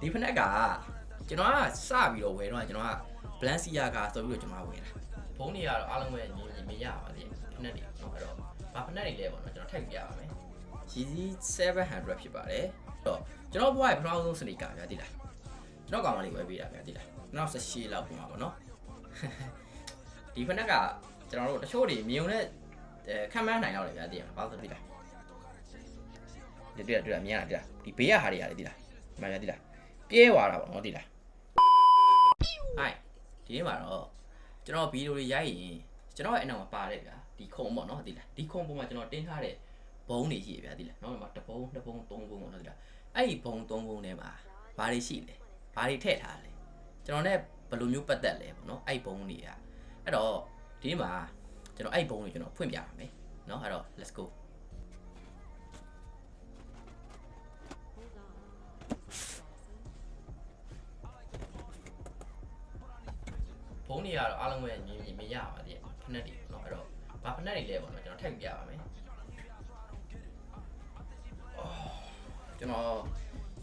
ဒီဖနက်ကကျွန်တော်ကစပြီးတော့ဝယ်တော့ကျွန်တော်က Balenciaga ကဆိုပြီးတော့ကျွန်တော်ကဝယ်တာဖုန်းတွေကတော့အားလုံးပဲမြင်မြင်မြင်ရပါသေးတယ်ဖနက်တွေเนาะအဲ့တော့ဘာဖနက်တွေလဲပေါ့နော်ကျွန်တော်ထိုက်ပြရပါမယ် Yeezy 700ဖြစ်ပါတယ်အဲ့တော့ကျွန်တော်ဘွားရဲ့ပထမဆုံးစနီကာဗျာတိလားကျွန်တော်ကောင်မလေးဝယ်ပေးတာဗျာတိလားနောက်18လောက်ပုံပါပေါ့နော် ဒီဖနက်ကကျွန်တော်တို့တချို့တွေမြုံနဲ့အဲခံမန်းနိုင်တော့လေဗျာတိလားဘာလို့တိလားဒီတွေ့တွေ့မြင်ရတာတိလားဒီဘေးရဟာတွေရတယ်တိလားမှန်ဗျာတိလား ပြဲသွားတာပေါ့နော်ဒီလားဟိုက်ဒီနေ့မှာတော့ကျွန်တော်ဗီဒီယိုတွေရိုက်ရင်ကျွန်တော်ရဲ့အနောက်မှာပါတယ်ဗျာဒီခုံပေါ့နော်ဒီလားဒီခုံပေါ်မှာကျွန်တော်တင်းထားတဲ့ဘုံတွေရှိရဗျာဒီလားနောက်မှာတဘုံတဘုံသုံးဘုံပေါ့နော်ဒီလားအဲ့ဒီဘုံသုံးဘုံထဲမှာဘာတွေရှိလဲဘာတွေထည့်ထားလဲကျွန်တော် ਨੇ ဘယ်လိုမျိုးပတ်သက်လဲပေါ့နော်အဲ့ဘုံတွေကအဲ့တော့ဒီနေ့မှာကျွန်တော်အဲ့ဘုံတွေကျွန်တော်ဖွင့်ပြပါမယ်နော်အဲ့တော့ let's go ဘုံတွေကတော့အားလုံးပဲမြင်မြင်မြင်ရပါသေးတယ်ဖက်နက်တွေเนาะအဲ့တော့ဘာဖက်နက်တွေလဲပေါ့နော်ကျွန်တော်ထိုက်ပြပါမယ်အော်ကျွန်တော်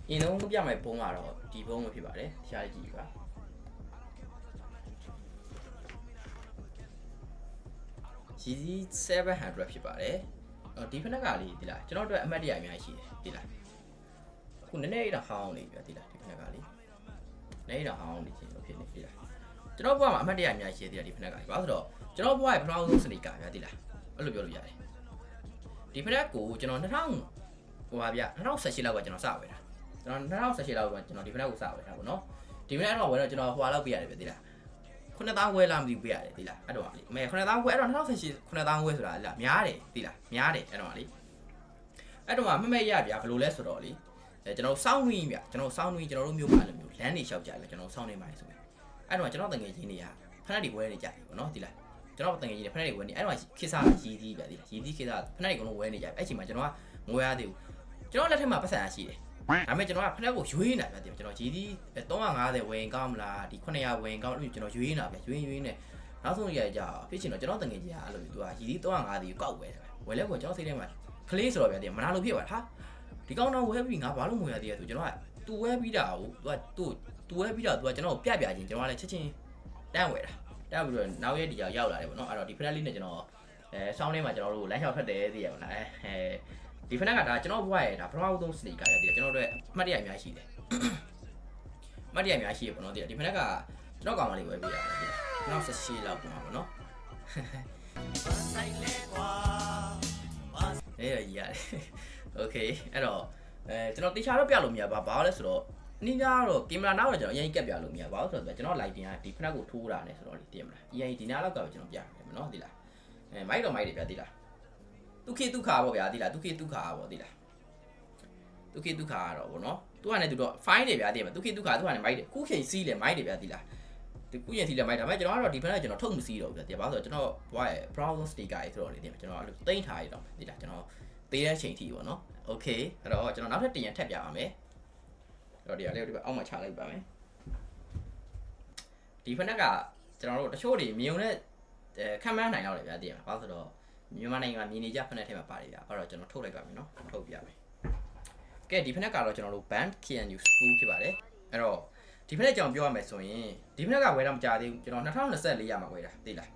အရင်ဆုံးပြမယ်ဘုံကတော့ဒီဘုံပဲဖြစ်ပါတယ်ရှားကြည့်ပါ Yeezy 700ဖြစ်ပါတယ်အော်ဒီဖနက်ကလေးဒီလားကျွန်တော်တို့အမှတ်တရအများကြီးရှိတယ်ဒီလားအခုနည်းနည်းတော့ဟောင်းနေပြီဒီလားဒီဖနက်ကလေးနည်းနည်းတော့ဟောင်းနေချင်းလို့ဖြစ်နေဒီလား ကျွန်တော်ဘွားမှာအမှတ်တရအများကြီးရှိတယ်ဒီလားဒီဖနက်ကလေးဘာလို့ဆိုတော့ကျွန်တော်ဘွားရဲ့ပထမဆုံးစနီကာဗျာဒီလားအဲ့လိုပြောလို့ရတယ်ဒီဖနက်ကိုကျွန်တော်2000ဟိုပါဗျ2018လောက်ကကျွန်တော်စဝယ်တာကျွန်တော်2018လောက်ကကျွန်တော်ဒီဖနက်ကိုစဝယ်တာပေါ့နော်ဒီဖနက်တော့ဝယ်တော့ကျွန်တော်ဟိုလောက်ပြရတယ်ဗျဒီလား9000ဝယ်လာမသိဘူးပြရတယ်ဒီလားအဲ့တော့လေအမေ9000ဝယ်အဲ့တော့2018 9000ဝယ်ဆိုတာလေများတယ်ဒီလားများတယ်အဲ့တော့လေအဲ့တော့မမဲရဗျာဘယ်လိုလဲဆိုတော့လေအဲကျွန်တော်စောင်းဝင်းဗျာကျွန်တော်စောင်းဝင်းကျွန်တော်တို့မျိုးပါလို့မျိုးလမ်းနေလျှောက်ကြတယ်ကျွန်တော်စောင်းနေပါတယ်ဆိုရင် အဲ့တော့ကျွန်တော်တငယ်ချင်းတွေကဖက်နက်တွေဝယ်နေကြတယ်ပေါ့နော်ဒီလားကျွန်တော်တငယ်ချင်းတွေဖက်နက်တွေဝယ်နေအဲ့တော့ခေစားရည်သီးဗျာဒီလားရည်သီးခေစားဖက်နက်တွေကတော့ဝယ်နေကြတယ်အဲ့ချိန်မှာကျွန်တော်ကငွေရသေးဘူးကျွန်တော်လက်ထက်မှာပတ်စံရရှိတယ်ဒါပေမဲ့ကျွန်တော်ကဖက်နက်ကိုရွေးနေတာဗျာကျွန်တော်ရည်သီး350ဝယ်ရင်ကောင်းမလားဒီ900ဝယ်ရင်ကောင်းလို့ကျွန်တော်ရွေးနေတာဗျာရွေးရွေးနေနောက်ဆုံးရကြဖြစ်ချင်တော့ကျွန်တော်တငယ်ကြီးကအဲ့လိုမျိုးသူကရည်သီး350တီကိုကောက်ပဲဝယ်လဲကိုကျွန်တော်စိတ်ထဲမှာကလေးဆိုတော့ဗျာဒီမနာလို့ဖြစ်သွားဟာဒီကောင်တော့ဝဲပြီးငါဘာလို့မဝယ်ရသေးလဲဆိုကျွန်တော်ကသူဝဲပြီးတာကိုသူကသူ့ သူဝဲပြီးတာသူကကျွန်တော်ပြပြချင်းကျွန်တော်ကလည်းချက်ချင်းတန်းဝယ်တာတန်းပြီးတော့နောက်ရက်ဒီရောက်ရောက်လာတယ်ပေါ့နော်အဲ့တော့ဒီဖက်လေးနဲ့ကျွန်တော်အဲဆောင်းထဲမှာကျွန်တော်တို့လမ်းလျှောက်ထွက်တယ်သိရပါလားအဲဒီဖက်နက်ကဒါကျွန်တော်ဘွားရဲ့ဒါပထမဆုံးစနီကာရတည်ကျွန်တော်တို့အမှတ်တရအများရှိတယ်အမှတ်တရအများရှိရပေါ့နော်ဒီဒီဖက်နက်ကကျွန်တော်ကောင်မလေးဝယ်ပြီးရတယ်ဒီနောက်ဆက်ရှိလောက်ပေါ့နော် အေးရကြီးရတယ်โอเคအဲ့တော့အဲကျွန်တော်တေချာတော့ပြလို့မရပါဘာလို့လဲဆိုတော့ အနည်းကတော့ကင်မရာနောက်တော့ကျွန်တော်အရင်ကက်ပြလို့မရပါဘူးဆိုတော့ကျွန်တော် lighting ကဒီဖက်ကိုထိုးတာနဲ့ဆိုတော့ဒီတင်မလား EI ဒီနားလောက်ကပဲကျွန်တော်ပြရမယ်နော်ဒီလားအဲမိုက်တော့မိုက်တယ်ဗျာဒီလားဒုက္ခဒုက္ခပေါ့ဗျာဒီလားဒုက္ခဒုက္ခပေါ့ဒီလားဒုက္ခဒုက္ခကတော့ဗောနော်သူကလည်းသူတော့ fine တယ်ဗျာဒီမှာဒုက္ခဒုက္ခသူကလည်းမိုက်တယ်ခုချိန်စီးလည်းမိုက်တယ်ဗျာဒီလားဒီခုရင်စီလည်းမိုက်ဒါပေမဲ့ကျွန်တော်ကတော့ဒီဖက်ကကျွန်တော်ထုတ်မစီးတော့ဘူးဗျာဒီဘာလို့ဆိုတော့ကျွန်တော်ဘွားရဲ့ browser sticker ကြီးဆိုတော့လေဒီမှာကျွန်တော်အဲ့လိုတိမ့်ထားရတော့ဒီလားကျွန်တော်သေးတဲ့ချိန်ထိပေါ့နော် okay အဲ့တော့ကျွန်တော်နောက်ထပ်တင်ရထပ်ပြပါမယ် တော့ဒီအလေးကိုဒီဘက်အောက်မှာချလိုက်ပါမယ်ဒီဖက်နက်ကကျွန်တော်တို့တချို့တွေမြုံနဲ့အဲခံမန်းနိုင်တော့လေဗျာတည်ရမှာဘာလို့ဆိုတော့မြန်မာနိုင်ငံမှာမြင်နေကြဖက်နက်ထဲမှာပါတယ်ဗျာအဲ့တော့ကျွန်တော်ထုတ်လိုက်ပါမယ်နော်ထုတ်ပြမယ်ကဲဒီဖက်နက်ကတော့ကျွန်တော်တို့ band KNU school ဖြစ်ပါတယ်အဲ့တော့ဒီဖက်နက်ကြောင်ပြောရမယ်ဆိုရင်ဒီဖက်နက်ကဝယ်တော့မကြသေးဘူးကျွန်တော်2024ရမှာဝယ်တာသိလား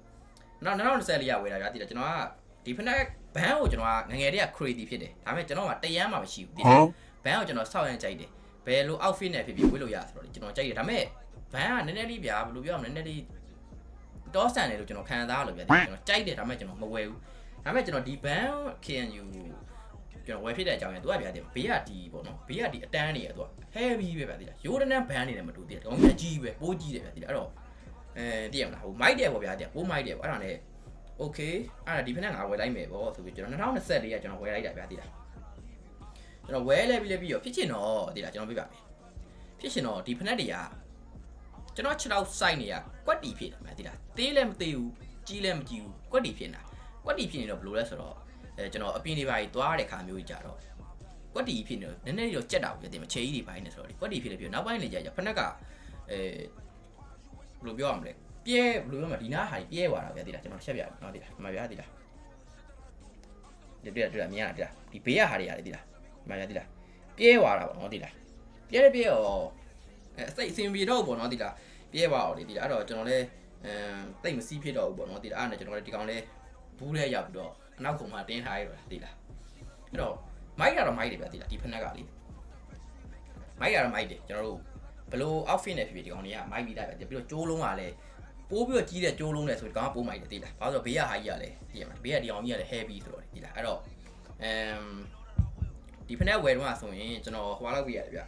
နောက်2024ရဝယ်တာဗျာသိလားကျွန်တော်ကဒီဖက်နက်ဘန်းကိုကျွန်တော်ကငငယ်တည်းက crazy ဖြစ်တယ်ဒါပေမဲ့ကျွန်တော်ကတရမ်းမှမရှိဘူးသိလားဘန်းကိုကျွန်တော်စောက်ရမ်းကြိုက်တယ် ဘယ်လို outfit နဲ့ဖြစ်ဖြစ်ဝတ်လို့ရဆိုတော့ကျွန်တော်ကြိုက်တယ်ဒါပေမဲ့ဗန်ကနည်းနည်းလေးဗျာဘယ်လိုပြောရမလဲနည်းနည်းလေးတော့ဆန်တယ်လို့ကျွန်တော်ခံစားရလို့ဗျာကျွန်တော်ကြိုက်တယ်ဒါပေမဲ့ကျွန်တော်မဝယ်ဘူးဒါပေမဲ့ကျွန်တော်ဒီ ban KNU ကျွန်တော်ဝယ်ဖြစ်တဲ့အကြောင်းရယ်သူကဗျာတင်ဘေးကဒီပေါ့နော်ဘေးကဒီအတန်းနေရယ်သူက heavy ပဲဗျာတိလားရိုးတန်း ban နေတယ်မတူသေးတယ်ကောင်းကြီးကြီးပဲပိုးကြီးတယ်ဗျာတိလားအဲ့တော့အဲတည့်ရမလားဟိုမိုက်တယ်ပေါ့ဗျာတင်ပိုးမိုက်တယ်ပေါ့အဲ့ဒါနဲ့ okay အဲ့ဒါဒီဖက်နဲ့ငါဝယ်လိုက်မယ်ပေါ့ဆိုပြီးကျွန်တော်2024ကကျွန်တော်ဝယ်လိုက်တာဗျာတိလား ကျွန်တော်ဝယ်လဲပြီးလဲပြီးတော့ဖြစ်ချင်တော့တိလားကျွန်တော်ပြပါမယ်ဖြစ်ချင်တော့ဒီဖက်တွေကကျွန်တော်6လောက်စိုက်နေရကွက်တီဖြစ်တာဗျာတိလားသေးလည်းမသေးဘူးကြီးလည်းမကြီးဘူးကွက်တီဖြစ်နေတာကွက်တီဖြစ်နေတော့ဘယ်လိုလဲဆိုတော့အဲကျွန်တော်အပြင်တွေပါကြီးသွားတဲ့ခါမျိုးကြီးကြတော့ကွက်တီဖြစ်နေတော့နည်းနည်းတော့ကြက်တာဗျာတိမချေကြီးတွေပိုင်းနေဆိုတော့ဒီကွက်တီဖြစ်လေပြီးနောက်ပိုင်းလေကြာကြာဖက်နက်ကအဲဘယ်လိုပြောရမလဲပြဲဘယ်လိုပြောမလဲဒီနားဟာကြီးပြဲသွားတာဗျာတိလားကျွန်တော်ရှက်ပြနော်တိလားဒီမှာဗျာတိလားဒီတွေ့တွေ့မြင်ရတာတိလားဒီဘေးရဟာတွေရတယ်တိလားဒီ မှာဗျာတိလားပြဲသွားတာပေါ့နော်တိလားပြဲတယ်ပြဲရောအဲအစိတ်အစင်ပြေတော့ဘူးပေါ့နော်ဒီလားပြဲပါအောင်လေဒီလားအဲ့တော့ကျွန်တော်လည်းအမ်တိတ်မစီးဖြစ်တော့ဘူးပေါ့နော်ဒီလားအဲ့ဒါနဲ့ကျွန်တော်လည်းဒီကောင်လေးဘူးလေးရောက်ပြီးတော့အနောက်ခုံမှာတင်းထားရတော့ဒီလားအဲ့တော့မိုက်ကတော့မိုက်တယ်ဗျဒီလားဒီဖက်နက်ကလေမိုက်ကတော့မိုက်တယ်ကျွန်တော်တို့ဘလို့ outfit နဲ့ဖြစ်ဖြစ်ဒီကောင်တွေကမိုက်ပြီးလိုက်ပဲပြီးတော့ကျိုးလုံးကလည်းပိုးပြီးတော့ကြီးတဲ့ကျိုးလုံးနဲ့ဆိုဒီကောင်ကပိုးမိုက်တယ်ဒီလားဘာလို့ဘေးကဟာကြီးကလည်းဒီမှာဘေးကဒီကောင်ကြီးကလည်း heavy ဆိုတော့ဒီလားအဲ့တော့အမ် ဒီဖက်နက်ဝယ်တော့ဆိုရင်ကျွန်တော်ဟိုလောက်ပြရတယ်ဗျ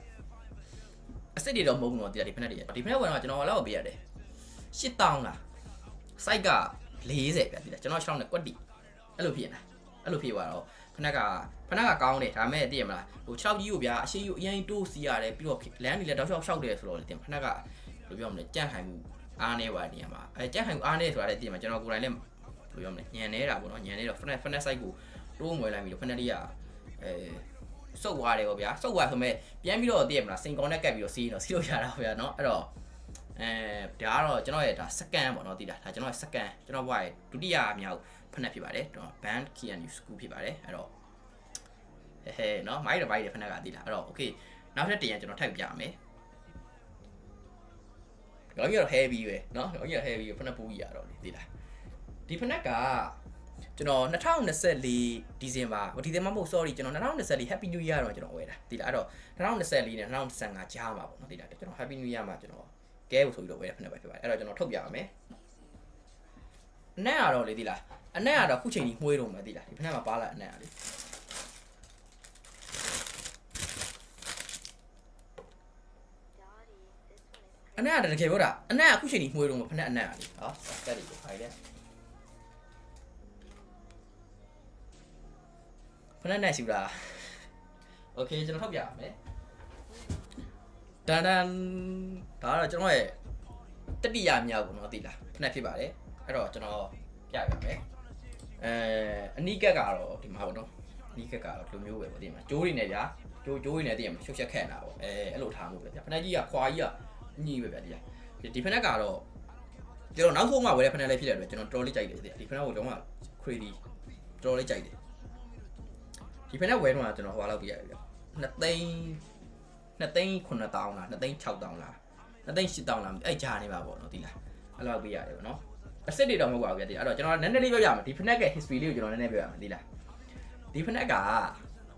အစ်စ်တွေတော့မဟုတ်ဘူးနော်ဒီလားဒီဖက်နက်တွေဒီဖက်နက်ဝယ်တော့ကျွန်တော်ဟိုလောက်ပြရတယ်8000လား site က40ဗျဒီလားကျွန်တော်6နဲ့ကွက်တီအဲ့လိုဖြစ်နေတာအဲ့လိုဖြစ်သွားတော့ဖနက်ကဖနက်ကကောင်းတယ်ဒါပေမဲ့သိရမလားဟို6ကြီးကိုဗျာအရှိကြီးကိုအရင်တိုးစီရတယ်ပြီးတော့လမ်းနေလဲတောက်လျှောက်ရှောက်တယ်ဆိုတော့လေတင်ဖနက်ကဘယ်လိုပြောမလဲကြန့်ခိုင်မှုအားနေပါနေရမှာအဲကြန့်ခိုင်မှုအားနေဆိုတာလည်းသိရမှာကျွန်တော်ကိုယ်တိုင်လည်းဘယ်လိုပြောမလဲညံနေတာပေါ့နော်ညံနေတော့ဖနက်ဖနက် site ကိုတိုးမွေလိုက်ပြီးတော့ဖနက်လေးကအဲ စုပ်သွားတယ်ပေါ့ဗျာစုပ်သွားဆိုမဲ့ပြန်ပြီးတော့သိရမလားစိန်ကောင်းနဲ့ကပ်ပြီးတော့စီးတော့စီးလို့ရတာပေါ့ဗျာနော်အဲ့တော့အဲဒါကတော့ကျွန်တော်ရဲ့ဒါစကန်ပေါ့နော်တိတာဒါကျွန်တော်ရဲ့စကန်ကျွန်တော်ဘွားရဲ့ဒုတိယမြောက်ဖက်နက်ဖြစ်ပါတယ်ကျွန်တော် band key and school ဖြစ်ပါတယ်အဲ့တော့ဟဲဟဲနော်မိုက်တော့မိုက်တယ်ဖက်နက်ကတိတာအဲ့တော့ okay နောက်ထပ်တင်ရကျွန်တော်ထိုက်ပြမယ်ကောင်းကြီးတော့ heavy ပဲเนาะကောင်းကြီးတော့ heavy ပဲဖက်နက်ပူကြီးရတော့လေတိတာဒီဖက်နက်က ကျွန်တော်2024ဒီဇင်ဘာဒီဇင်ဘာမဟုတ် sorry ကျွန်တော်2024 happy new year တော့ကျွန်တော်ဝယ်တာတိတာအဲ့တော့2024နဲ့2025ကြားမှာပေါ့နော်တိတာကျွန်တော် happy new year မှာကျွန်တော်ကဲဖို့ဆိုပြီးတော့ဝယ်တဲ့ဖက်နက်ပဲဖြစ်ပါတယ်အဲ့တော့ကျွန်တော်ထုတ်ပြပါမယ်အနက်ကတော့လေတိလားအနက်ကတော့ခုချိန်ကြီးမှွေးတော့မယ်တိလားဒီဖက်နက်မှာပါလာအနက်ကလေအနက်ကတကယ်ပြောတာအနက်ကခုချိန်ကြီးမှွေးတော့မယ်ဖက်နက်အနက်ကလေဟောစက်တွေကိုဖိုင်တယ် ဖက်နက်နဲ့ရှူတာโอเคကျွန်တော်ထုတ်ပြပါမယ်တန်တန်ဒါကတော့ကျွန်တော်ရဲ့တတိယမြောက်ပေါ့နော်တိလားဖက်နက်ဖြစ်ပါတယ်အဲ့တော့ကျွန်တော်ပြပြမယ်အဲအနီးကက်ကတော့ဒီမှာပေါ့နော်အနီးကက်ကတော့ဒီလိုမျိုးပဲပေါ့ဒီမှာကျိုးတွေနဲ့ဗျာကျိုးကျိုးတွေနဲ့တည်ရမှာရှုပ်ချက်ခက်နေတာပေါ့အဲအဲ့လိုထားမှုပဲဗျာဖက်နက်ကြီးကခွာကြီးကညီပဲဗျာဒီကဒီဖက်နက်ကတော့ကျွန်တော်နောက်ဆုံးမှဝယ်တဲ့ဖက်နက်လေးဖြစ်တဲ့အတွက်ကျွန်တော်တော်တော်လေးကြိုက်တယ်ဒီဖက်နက်ကိုလုံးဝ crazy တော်တော်လေးကြိုက်တယ် ဒီဖက်နက်ဝယ်တော့ကျွန်တော်ဟိုလောက်ပြရတယ်ဗျာ2သိန်း2သိန်း9000လား2သိန်း6000လား2သိန်း8000လားအဲ့ကြားနေပါပေါ့နော်ဒီလားအဲ့လောက်ပြရတယ်ပေါ့နော်အစစ်တွေတော့မဟုတ်ပါဘူးဗျာဒီအဲ့တော့ကျွန်တော်နည်းနည်းလေးပြောပြမယ်ဒီဖက်နက်က history လေးကိုကျွန်တော်နည်းနည်းပြောပြမယ်ဒီလားဒီဖက်နက်က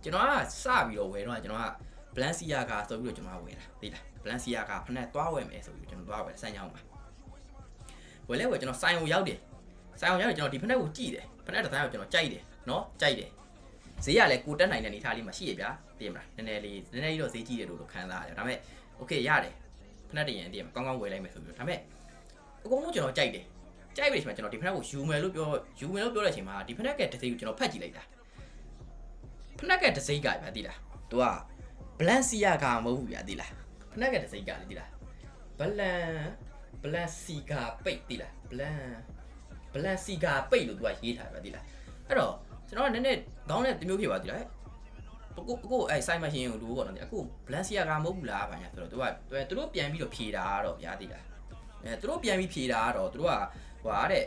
ကျွန်တော်ကစပြီးတော့ဝယ်တော့ကျွန်တော်က Balenciaga ဆိုပြီးတော့ကျွန်တော်ကဝယ်တာဒီလား Balenciaga ဖက်နက်သွားဝယ်မယ်ဆိုပြီးကျွန်တော်သွားဝယ်စမ်းကြောင်းပါဝယ်လဲဝယ်ကျွန်တော်ဆိုင်အောင်ရောက်တယ်ဆိုင်အောင်ရောက်တယ်ကျွန်တော်ဒီဖက်နက်ကိုကြည့်တယ်ဖက်နက်ဒီဇိုင်းကိုကျွန်တော်ကြိုက်တယ်နော်ကြိုက်တယ် ဈေးကလည်းကိုတက်နိုင်တဲ့အနေထားလေးမှာရှိရဗျာသိရမလားနည်းနည်းလေးနည်းနည်းလေးတော့ဈေးကြီးတယ်လို့ခံစားရတယ်ဒါပေမဲ့ okay ရတယ်ဖက်နက်တည်ရင်သိရမှာကောင်းကောင်းဝယ်လိုက်မယ်ဆိုပြီးတော့ဒါပေမဲ့အကုန်လုံးကျွန်တော်ကြိုက်တယ်ကြိုက်ပြီဆိုမှကျွန်တော်ဒီဖက်နက်ကိုယူမယ်လို့ပြောယူမယ်လို့ပြောတဲ့အချိန်မှာဒီဖက်နက်ကတစ်စိကိုကျွန်တော်ဖတ်ကြည့်လိုက်တာဖက်နက်ကတစ်စိကဗျာသိလားသူက Balenciaga မဟုတ်ဘူးဗျာသိလားဖက်နက်ကတစ်စိကလေသိလား Balan Balenciaga ပိတ်သိလား Balan Balenciaga ပိတ်လို့သူကရေးထားတယ်ဗျာသိလားအဲ့တော့ ကျွန်တော်ကနည်းနည်းခေါင်းနဲ့တမျိုးဖြစ်ပါသေးတယ်အကိုအကိုအဲဆိုင်မရှင်ကိုတို့ပေါ့နော်အခု Valencia ကမဟုတ်ဘူးလားဗျာဆိုတော့သူကသူတို့ပြန်ပြီးတော့ဖြေတာတော့ဗျာသိလားအဲသူတို့ပြန်ပြီးဖြေတာတော့သူတို့ကဟိုဟာတဲ့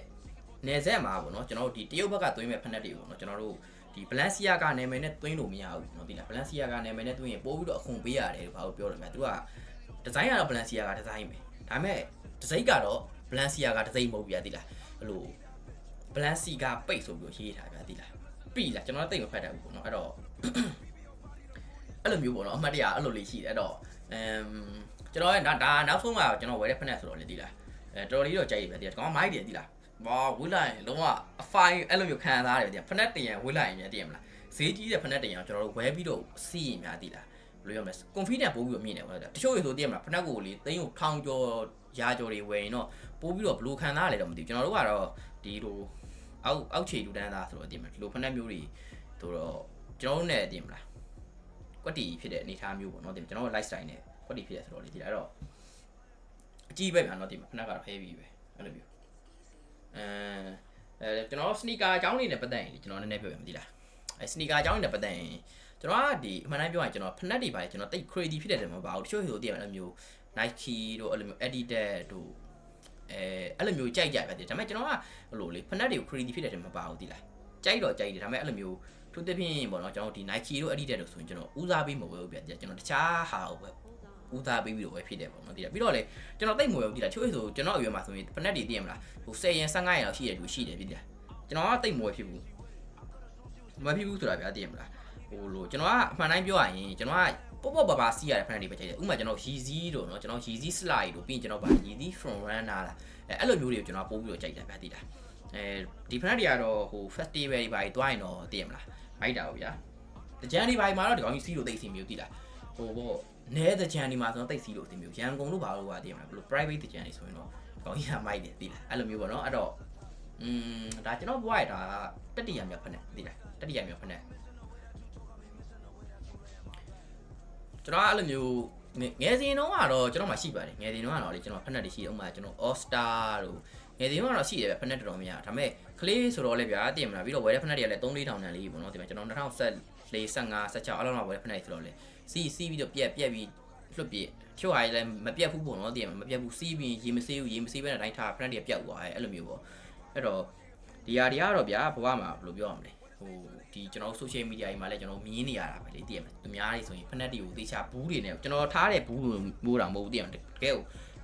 နယ်ဆက်မှာပေါ့နော်ကျွန်တော်တို့ဒီတရုတ်ဘက်ကသွင်းမဲ့ဖက်နက်တွေပေါ့နော်ကျွန်တော်တို့ဒီ Valencia ကနာမည်နဲ့သွင်းလို့မရဘူးနော်သိလား Valencia ကနာမည်နဲ့သွင်းရင်ပို့ပြီးတော့အခွန်ပေးရတယ်လို့ဘာလို့ပြောရမလဲသူကဒီဇိုင်းကတော့ Valencia ကဒီဇိုင်းပဲဒါပေမဲ့ဒီဇိုင်းကတော့ Valencia ကဒီဇိုင်းမဟုတ်ဗျာသိလားအဲ့လို Valencia ပိတ်ဆိုပြီးရေးထားဗျာသိလား ပြီလားကျွန်တော်တိတ်မဖတ်တတ်ဘူးပေါ့နော်အဲ့တော့အဲ့လိုမျိုးပေါ့နော်အမှတ်တရအဲ့လိုလေးရှိတယ်အဲ့တော့အမ်ကျွန်တော်ရဲ့ဒါဒါနောက်ဆုံးမှာကျွန်တော်ဝယ်တဲ့ဖက်နက်ဆိုတော့လေဒီလားအဲတော်တော်လေးတော့ကြိုက်ရပြီဒီကောင်မိုက်တယ်ဒီလားဘာဝိလိုက်ရင်လုံးဝအဖိုင်အဲ့လိုမျိုးခံစားရတယ်ဒီဖက်နက်တင်ရဝိလိုက်ရင်မြန်တည်ရမလားဈေးကြီးတဲ့ဖက်နက်တင်ရကျွန်တော်တို့ဝယ်ပြီးတော့စီးရင်များတည်လားဘယ်လိုရမလဲ confidence ပို့ပြီးတော့မြင်နေပါလားတချို့ရေဆိုတည်ရမလားဖက်နက်ကိုလေသိန်းကိုထောင်ကျော်ရာကျော်တွေဝယ်ရင်တော့ပို့ပြီးတော့ဘယ်လိုခံစားရလဲတော့မသိဘူးကျွန်တော်တို့ကတော့ဒီလို အောက်အောက်ခြေလူတန်းသားဆိုတော့တည်မလားဒီလိုဖက်နက်မျိုးတွေဆိုတော့ကျွန်တော်တို့နဲ့တည်မလားကွက်တီဖြစ်တဲ့အနေအထားမျိုးပေါ့နော်တည်ကျွန်တော်တို့ lifestyle နဲ့ကွက်တီဖြစ်တဲ့ဆိုတော့လေဒီလားတော့အကြီးပဲဗျာနော်တည်မလားဖက်နက်ကတော့ heavy ပဲအဲ့လိုမျိုးအဲအဲကျွန်တော် sneaker အကြောင်းလေးနဲ့ပတ်သက်ရင်လေကျွန်တော်နည်းနည်းပြောပြမသိလားအဲ sneaker အကြောင်းလေးနဲ့ပတ်သက်ရင်ကျွန်တော်ကဒီအမှန်တမ်းပြောရင်ကျွန်တော်ဖက်နက်တွေပါလေကျွန်တော်တိတ် crazy ဖြစ်တဲ့တယ်မပါဘူးတချို့ဟိုတည်ရအဲ့လိုမျိုး Nike တို့အဲ့လိုမျိုး Adidas တို့ အဲအဲ့လိုမျိုးကြိုက်ကြပဲတည်ဒါပေမဲ့ကျွန်တော်ကဟိုလိုလေဖက်နက်တွေကို crazy ဖြစ်တဲ့တယ်မပါဘူးတည်လားကြိုက်တော့ကြိုက်တယ်ဒါပေမဲ့အဲ့လိုမျိုးသူသဖြင့်ပေါ့နော်ကျွန်တော်ဒီ Nike တို့ Adidas တို့ဆိုရင်ကျွန်တော်ဦးစားပေးမဝယ်ဘူးဗျကျွန်တော်တခြားဟာကိုပဲဦးစားပေးပြီးတော့ပဲဖြစ်တယ်ပေါ့နော်ဒီလားပြီးတော့လေကျွန်တော်တိတ်မွေဘူးဒီလားချို့ဆိုကျွန်တော်အရွယ်မှာဆိုရင်ဖက်နက်တွေသိရမလားဟို10ရင်15ရင်လောက်ရှိတယ်သူရှိတယ်ပြီလားကျွန်တော်ကတိတ်မွေဖြစ်ဘူးမဖြစ်ဘူးဆိုတာဗျာသိရမလားဟိုလိုကျွန်တော်ကအမှန်တိုင်းပြောရရင်ကျွန်တော်က ပေါ့ပေါ့ပါပါစီးရတဲ့ဖက်နက်တွေပဲကြိုက်တယ်ဥပမာကျွန်တော် Yeezy တို့နော်ကျွန်တော် Yeezy slide တို့ပြီးရင်ကျွန်တော်ဗာ Yeezy front runner လားအဲအဲ့လိုမျိုးတွေကိုကျွန်တော်ပို့ပြီးတော့ကြိုက်တယ်ဗျာသိလားအဲဒီဖက်နက်တွေကတော့ဟို festival တွေပါတွားရင်တော့သိရမလားမိုက်တာပေါ့ဗျာတကြံဒီပိုင်းမှာတော့ဒီကောင်ကြီးစီးလို့တိတ်စီမျိုးတိလားဟိုပေါ့နဲတကြံဒီမှာဆိုတော့တိတ်စီလို့တိမျိုးရန်ကုန်လို့ဘာလို့ပါတည်မလားဘလို့ private တကြံနေဆိုရင်တော့ဒီကောင်ကြီးကမိုက်တယ်တိလားအဲ့လိုမျိုးပေါ့နော်အဲ့တော့อืมဒါကျွန်တော်ဘွားရတာတတိယမြောက်ဖက်နဲ့တိလားတတိယမြောက်ဖက်နဲ့ ကျွန်တော်အဲ့လိုမျိုးငယ်စဉ်တုန်းကတော့ကျွန်တော်မှရှိပါတယ်ငယ်စဉ်တုန်းကတော့လေကျွန်တော်ဖက်နဲ့တွေရှိတယ်ဥပမာကျွန်တော် All Star တို့ငယ်စဉ်တုန်းကတော့ရှိတယ်ဗျဖက်နဲ့တော်တော်များဒါပေမဲ့ကလေးဆိုတော့လေဗျာတည်မလားပြီးတော့ဝယ်တဲ့ဖက်နဲ့တွေကလည်း3 4ထောင်တန်လေးပေါ့နော်ဒီမှာကျွန်တော်2010လေ15 16အဲ့လိုမှပဲဖက်နေဆိုတော့လေစီးစီးပြီးတော့ပြက်ပြက်ပြီးလွတ်ပြက်ချို့ဟာလည်းမပြက်ဘူးပေါ့နော်တည်ရမှာမပြက်ဘူးစီးပြီးရေမစေးဘူးရေမစေးဘဲနဲ့တိုင်းထားဖက်နေပြက်သွားတယ်အဲ့လိုမျိုးပေါ့အဲ့တော့ဒီဟာတွေကတော့ဗျာဘဝမှာဘယ်လိုပြောရမလဲဟို ဒီကျွန်တော် social media ကြီးမှာလည်းကျွန်တော်မြင်နေရတာပဲလေတည်ရမှာသူများတွေဆိုရင်ဖက်နေတွေကိုသေချာဘူးတွေနဲ့ကျွန်တော်ထားတဲ့ဘူးတွေမိုးတာမဟုတ်ဘူးတည်ရမှာတကယ်ကို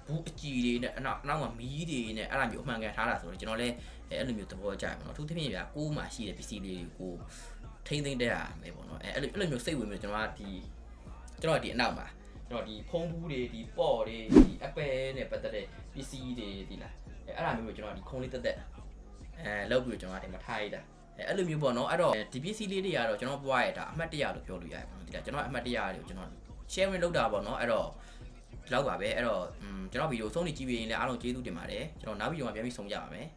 ဘူးအကြည်တွေနဲ့အနောက်အနောက်မှာမီးတွေနဲ့အဲ့လိုမျိုးအမှန်ကန်ထားတာဆိုတော့ကျွန်တော်လည်းအဲ့လိုမျိုးသဘောကျတယ်ပေါ့နော်အထူးသဖြင့်ဗျာကိုးမှာရှိတဲ့ပစ္စည်းလေးတွေကိုထိမ့်သိမ့်တဲ့ဟာပဲပေါ့နော်အဲအဲ့လိုအဲ့လိုမျိုးစိတ်ဝင်ပြီးတော့ကျွန်တော်ကဒီကျွန်တော်ကဒီအနောက်မှာကျွန်တော်ဒီဖုံးဘူးတွေဒီပေါ့တွေဒီ Apple နဲ့ပတ်သက်တဲ့ပစ္စည်းတွေဒီလားအဲအဲ့ဒါမျိုးကိုကျွန်တော်ကဒီခုံးလေးတက်တက်အဲလောက်ပြီးတော့ကျွန်တော်ကဒီမှာထားရတာ အဲအဲ့လိုမျိုးပေါ့နော်အဲ့တော့ဒီပစ္စည်းလေးတွေကတော့ကျွန်တော်ပွားရတာအမှတ်တရလို့ပြောလို့ရတယ်ပေါ့နော်ဒီလားကျွန်တော်အမှတ်တရတွေကိုကျွန်တော် sharing လုပ်တာပေါ့နော်အဲ့တော့ဒီလောက်ပါပဲအဲ့တော့อืมကျွန်တော်ဗီဒီယိုဆုံးနေကြည့်ပြီးရင်လည်းအားလုံးကျေးဇူးတင်ပါတယ်ကျွန်တော်နောက်ဗီဒီယိုမှာပြန်ပြီးဆုံကြပါမယ်